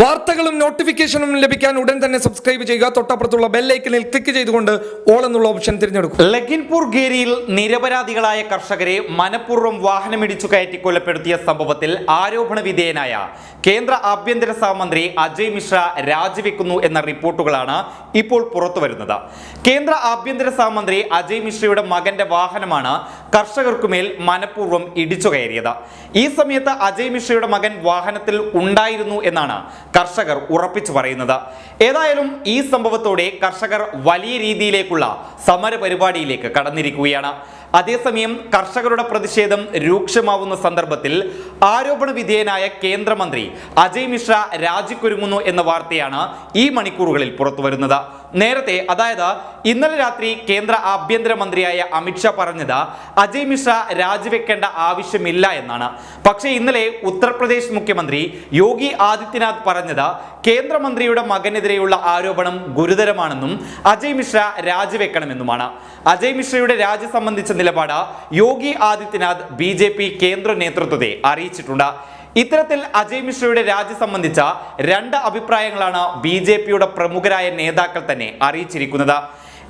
വാർത്തകളും നോട്ടിഫിക്കേഷനും ലഭിക്കാൻ ഉടൻ തന്നെ സബ്സ്ക്രൈബ് ചെയ്യുക. തൊട്ടപ്പുറത്തുള്ള ബെല്ലൈക്കനിൽ ക്ലിക്ക് ചെയ്തുകൊണ്ട് ഓൾ എന്നുള്ള ഓപ്ഷൻ തിരഞ്ഞെടുക്കും ലഖിൻപൂർ ഗേരിയിൽ നിരപരാധികളായ കർഷകരെ മനഃപൂർവം വാഹനമിടിച്ചു കയറ്റി കൊലപ്പെടുത്തിയ സംഭവത്തിൽ ആരോപണ വിധേയനായ കേന്ദ്ര ആഭ്യന്തര സഹമന്ത്രി അജയ് മിശ്ര രാജിവെക്കുന്നു എന്ന റിപ്പോർട്ടുകളാണ് ഇപ്പോൾ പുറത്തുവരുന്നത് കേന്ദ്ര ആഭ്യന്തര സഹമന്ത്രി അജയ് മിശ്രയുടെ മകന്റെ വാഹനമാണ് കർഷകർക്കുമേൽ മനഃപൂർവം ഇടിച്ചു കയറിയത്. ഈ സമയത്ത് അജയ് മിശ്രയുടെ മകൻ വാഹനത്തിൽ ഉണ്ടായിരുന്നു എന്നാണ് കർഷകർ ഉറപ്പിച്ചു പറയുന്നത്. ഏതായാലും ഈ സംഭവത്തോടെ കർഷകർ വലിയ രീതിയിലേക്കുള്ള സമരപരിപാടിയിലേക്ക് കടന്നിരിക്കുകയാണ്. അതേസമയം കർഷകരുടെ പ്രതിഷേധം രൂക്ഷമാവുന്ന സന്ദർഭത്തിൽ ആരോപണ വിധേയനായ കേന്ദ്രമന്ത്രി അജയ് മിശ്ര രാജിക്കൊരുങ്ങുന്നു എന്ന വാർത്തയാണ് ഈ മണിക്കൂറുകളിൽ പുറത്തുവരുന്നത്. നേരത്തെ അതായത് ഇന്നലെ രാത്രി കേന്ദ്ര ആഭ്യന്തരമന്ത്രിയായ അമിത്ഷാ പറഞ്ഞത് അജയ് മിശ്ര രാജിവെക്കേണ്ട ആവശ്യമില്ല എന്നാണ്. പക്ഷേ ഇന്നലെ ഉത്തർപ്രദേശ് മുഖ്യമന്ത്രി യോഗി ആദിത്യനാഥ് പറഞ്ഞത് കേന്ദ്രമന്ത്രിയുടെ മകനെതിരെയുള്ള ആരോപണം ഗുരുതരമാണെന്നും അജയ് മിശ്ര രാജിവെക്കണമെന്നുമാണ്. അജയ് മിശ്രയുടെ രാജി സംബന്ധിച്ച നിലപാട് Yogi Adityanath B J P കേന്ദ്ര നേതൃത്വത്തെ അറിയിച്ചിട്ടുണ്ട്. ഇത്തരത്തിൽ അജയ് മിശ്രയുടെ രാജി സംബന്ധിച്ച രണ്ട് അഭിപ്രായങ്ങളാണ് ബി പ്രമുഖരായ നേതാക്കൾ തന്നെ അറിയിച്ചിരിക്കുന്നത്.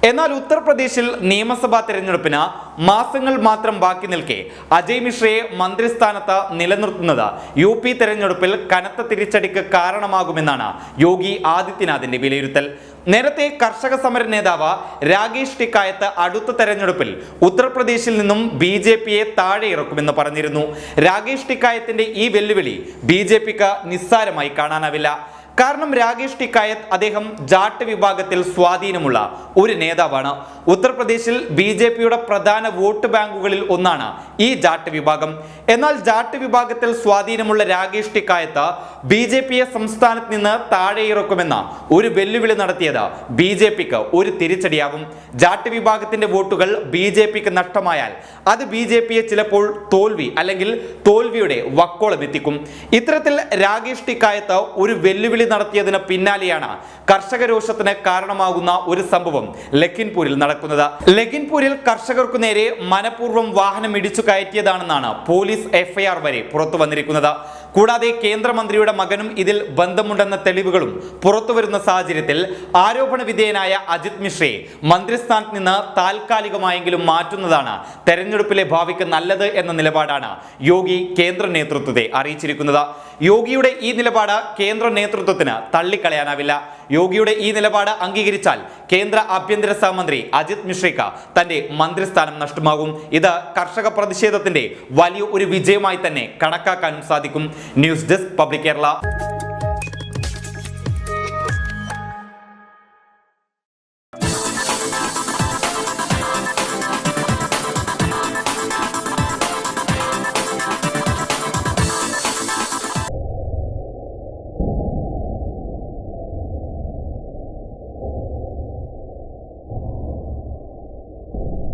എന്നാൽ ഉത്തർപ്രദേശിൽ നിയമസഭാ തെരഞ്ഞെടുപ്പിന് മാസങ്ങൾ മാത്രം ബാക്കി നിൽക്കെ അജയ് മിശ്രയെ മന്ത്രിസ്ഥാനത്ത് നിലനിർത്തുന്നത് യു പി തെരഞ്ഞെടുപ്പിൽ കനത്ത തിരിച്ചടിക്ക് കാരണമാകുമെന്നാണ് യോഗി ആദിത്യനാഥിന്റെ വിലയിരുത്തൽ. നേരത്തെ കർഷക സമര നേതാവ് രാകേഷ് ടിക്കായത്ത് അടുത്ത തെരഞ്ഞെടുപ്പിൽ ഉത്തർപ്രദേശിൽ നിന്നും ബി ജെ പിയെ താഴെ ഇറക്കുമെന്ന് പറഞ്ഞിരുന്നു. രാകേഷ് ടിക്കായത്തിന്റെ ഈ വെല്ലുവിളി ബി ജെ പിക്ക് നിസ്സാരമായി കാണാനാവില്ല. കാരണം രാകേഷ് ടിക്കായത്ത് അദ്ദേഹം ജാട്ട് വിഭാഗത്തിൽ സ്വാധീനമുള്ള ഒരു നേതാവാണ്. ഉത്തർപ്രദേശിൽ ബി ജെ പിയുടെ പ്രധാന വോട്ട് ബാങ്കുകളിൽ ഒന്നാണ് ഈ ജാട്ട് വിഭാഗം. എന്നാൽ ജാട്ട് വിഭാഗത്തിൽ സ്വാധീനമുള്ള രാകേഷ് ടിക്കായത്ത് ബി ജെ പിയെ സംസ്ഥാനത്ത് നിന്ന് താഴെ ഇറക്കുമെന്ന ഒരു വെല്ലുവിളി നടത്തിയത് ബി ജെ പിക്ക് ഒരു തിരിച്ചടിയാവും. ജാട്ട് വിഭാഗത്തിന്റെ വോട്ടുകൾ ബി ജെ പിക്ക് നഷ്ടമായാൽ അത് ബി ജെ പിയെ ചിലപ്പോൾ തോൽവി അല്ലെങ്കിൽ തോൽവിയുടെ വക്കോളം എത്തിക്കും. ഇത്തരത്തിൽ രാകേഷ് ടിക്കായത്ത് ഒരു വെല്ലുവിളി നടത്തിയതിന് പിന്നാലെയാണ് കർഷക രോഷത്തിന് കാരണമാകുന്ന ഒരു സംഭവം ലഖിൻപൂരിൽ നടക്കുന്നത്. ലഖിൻപൂരിൽ കർഷകർക്കു നേരെ മനഃപൂർവം വാഹനം ഇടിച്ചു കയറ്റിയതാണെന്നാണ് പോലീസ് എഫ്ഐആർ വരെ പുറത്തു വന്നിരിക്കുന്നത്. കൂടാതെ കേന്ദ്രമന്ത്രിയുടെ മകനും ഇതിൽ ബന്ധമുണ്ടെന്ന തെളിവുകളും പുറത്തുവരുന്ന സാഹചര്യത്തിൽ ആരോപണ വിധേയനായ അജിത് മിശ്രയെ മന്ത്രിസ്ഥാനത്ത് നിന്ന് താൽക്കാലികമായെങ്കിലും മാറ്റുന്നതാണ് തെരഞ്ഞെടുപ്പിലെ ഭാവിക്ക് നല്ലത് എന്ന നിലപാടാണ് യോഗി കേന്ദ്ര നേതൃത്വത്തെ അറിയിച്ചിരിക്കുന്നത്. യോഗിയുടെ ഈ നിലപാട് കേന്ദ്ര നേതൃത്വത്തിന് തള്ളിക്കളയാനാവില്ല. യോഗിയുടെ ഈ നിലപാട് അംഗീകരിച്ചാൽ കേന്ദ്ര ആഭ്യന്തര സഹമന്ത്രി അജിത് മിശ്രയ്ക്ക് തന്റെ മന്ത്രിസ്ഥാനം നഷ്ടമാകും. ഇത് കർഷക പ്രതിഷേധത്തിന്റെ വലിയ ഒരു വിജയമായി തന്നെ കണക്കാക്കാനും സാധിക്കും. News desk public Kerala.